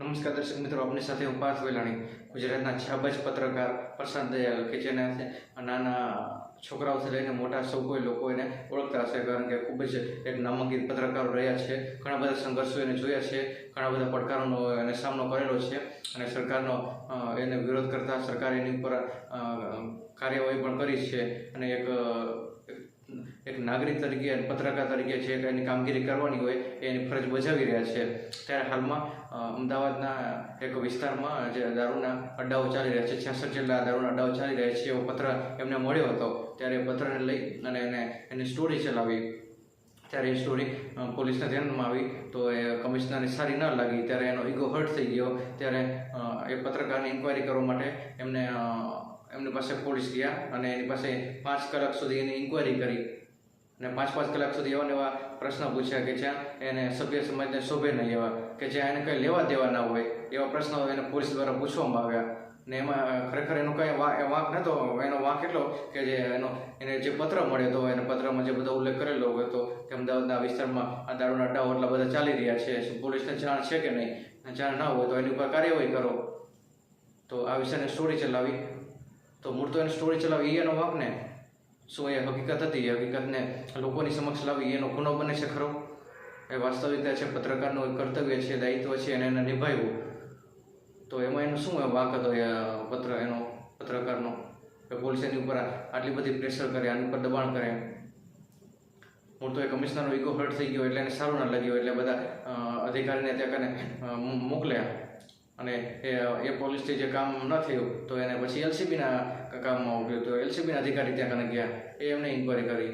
નમસ્કાર દર્શક મિત્રો, આપની સાથે હું પાર્થ વેલાણી, ગુજરાતના છાબજ પત્રકાર પ્રશાંત દયાલ કે જેને નાના છોકરાઓથી લઈને મોટા સૌ કોઈ લોકો એને ઓળખતા હશે કારણ કે ખૂબ જ એક નામાંકિત પત્રકારો રહ્યા છે. ઘણા બધા સંઘર્ષો એને જોયા છે, ઘણા બધા પડકારોનો એને સામનો કરેલો છે અને સરકારનો એને વિરોધ કરતા સરકાર એની ઉપર કાર્યવાહી પણ કરી છે અને એક એક નાગરિક તરીકે અને પત્રકાર તરીકે જે એની કામગીરી કરવાની હોય એની ફરજ બજાવી રહ્યા છે. ત્યારે હાલમાં અમદાવાદના એક વિસ્તારમાં જે દારૂના અડ્ડાઓ ચાલી રહ્યા છે, છ્યાસઠ જેટલા દારૂના અડ્ડાઓ ચાલી રહ્યા છે, એવો પત્ર એમને મળ્યો હતો. ત્યારે પત્રને લઈ અને એને, એની સ્ટોરી ચલાવી. ત્યારે એ સ્ટોરી પોલીસના ધ્યાનમાં આવી તો એ કમિશનરને સારી ન લાગી. ત્યારે એનો ઈગો હર્ટ થઈ ગયો. ત્યારે એ પત્રકારની ઇન્કવાયરી કરવા માટે એમને એમની પાસે પોલીસ ગયા અને એની પાસે પાંચ કલાક સુધી એની ઇન્કવાયરી કરી. અને પાંચ પાંચ કલાક સુધી એવા એવા પ્રશ્ન પૂછ્યા કે જ્યાં એને સભ્ય સમાજને શોભે નહીં એવા, કે જ્યાં એને કંઈ લેવા દેવા ના હોય, એવા પ્રશ્નો એને પોલીસ દ્વારા પૂછવામાં આવ્યા. ને એમાં ખરેખર એનો કંઈ વાંક નહોતો, એનો વાંક એટલો કે જે એનો, એને જે પત્ર મળ્યો હતો, એને પત્રમાં જે બધો ઉલ્લેખ કરેલો હતો કે અમદાવાદના વિસ્તારમાં આ દારૂના અડ્ડાઓ એટલા બધા ચાલી રહ્યા છે પોલીસને જાણ છે કે નહીં? જાણ ના હોય તો એની ઉપર કાર્યવાહી કરો. તો આ વિષયને સ્ટોરી ચલાવી તો મૂળ તો એને સ્ટોરી ચલાવી, એનો વાંક ને શું એ હકીકત હતી? એ હકીકતને લોકોની સમક્ષ લાવી, એનો ગુનો બને છે ખરો? એ વાસ્તવિકતા છે, પત્રકારનું એક કર્તવ્ય છે, દાયિત્વ છે, અને એને નિભાવ્યું. તો એમાં એનો શું વાંક હતો, એ પત્ર, એનો પત્રકારનો? કે પોલીસ એની ઉપર આટલી બધી પ્રેશર કરે, આની ઉપર દબાણ કરે હું તો એ કમિશનરનો ઈગો હર્ટ થઈ ગયો, એટલે એને સારું ના લાગ્યું, એટલે બધા અધિકારીને ત્યાં કને મોકલ્યા. અને એ પોલીસથી જે કામ ન થયું, તો એને પછી એલસીબીના કામમાં ઉભર્યું તો એલસીબીના અધિકારી ત્યાં કને ગયા. એ એમને ઇન્કવાયરી કરી.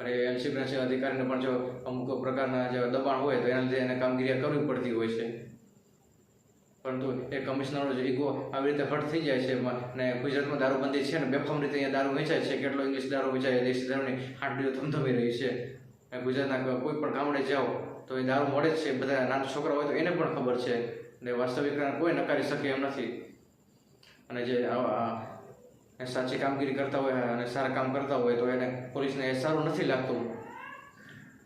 અને એલસીબીના અધિકારીને પણ જો અમુક પ્રકારના જે દબાણ હોય, તો એના લીધે એને કામગીરી કરવી પડતી હોય છે. પરંતુ એ કમિશનરનો જે ઈગો આવી રીતે હટ થઈ જાય છે અને ગુજરાતમાં દારૂબંધી છે ને, બેફામ રીતે અહીંયા દારૂ વેચાય છે. કેટલો ઇંગ્લિશ દારૂ વેચાય દેશી દારૂની હાંડીઓ ધમધમી રહી છે. ગુજરાતના કોઈ પણ ગામડે જાઓ, તો એ દારૂ મળે જ છે. બધા નાના છોકરા હોય તો એને પણ ખબર છે. ને વાસ્તવિક કોઈ નકારી શકે એમ નથી. અને જે એ સાચી કામગીરી કરતા હોય અને સારા કામ કરતા હોય તો એને પોલીસને એ સારું નથી લાગતું.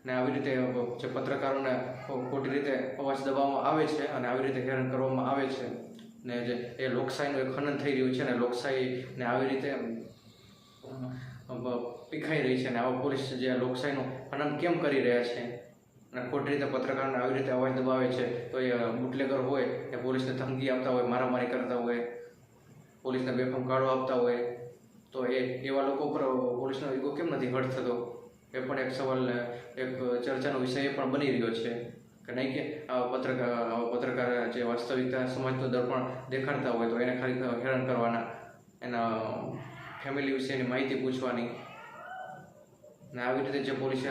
ને આવી રીતે જે પત્રકારોને ખોટી રીતે અવાજ દબાવવામાં આવે છે અને આવી રીતે હેરાન કરવામાં આવે છે. ને જે એ લોકશાહીનું એક ખનન થઈ રહ્યું છે ને લોકશાહીને આવી રીતે પીખાઈ રહી છે ને આવા પોલીસ જે લોકશાહીનું ખનન કેમ કરી રહ્યા છે? અને ખોટી રીતે પત્રકારને આવી રીતે અવાજ દબાવે છે, તો એ બુટલેગર હોય એ પોલીસને ધમકી આપતા હોય, મારામારી કરતા હોય, પોલીસને બેફામ કાળો આપતા હોય, તો એ, એવા લોકો ઉપર પોલીસનો ઈગો કેમ નથી હર્ટ થતો? એ પણ એક સવાલ એક ચર્ચાનો વિષય પણ બની રહ્યો છે. કે નહીં કે આવા પત્રકાર આવા પત્રકાર જે વાસ્તવિકતા સમાજનું દર્પણ દેખાડતા હોય, તો એને ખાલી હેરાન કરવાના, એના ફેમિલી વિશેની માહિતી પૂછવાની. ને આવી રીતે જે પોલીસ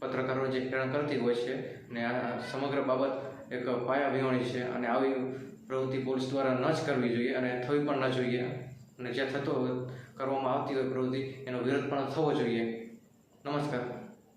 પત્રકારો જે હેરાન કરતી હોય છે અને આ સમગ્ર બાબત એક પાયા વિહોણી છે અને આવી પ્રવૃત્તિ પોલીસ દ્વારા ન જ કરવી જોઈએ અને થવી પણ ન જોઈએ. અને જ્યાં થતો કરવામાં આવતી હોય પ્રવૃત્તિ એનો વિરોધ પણ થવો જોઈએ. નમસ્કાર.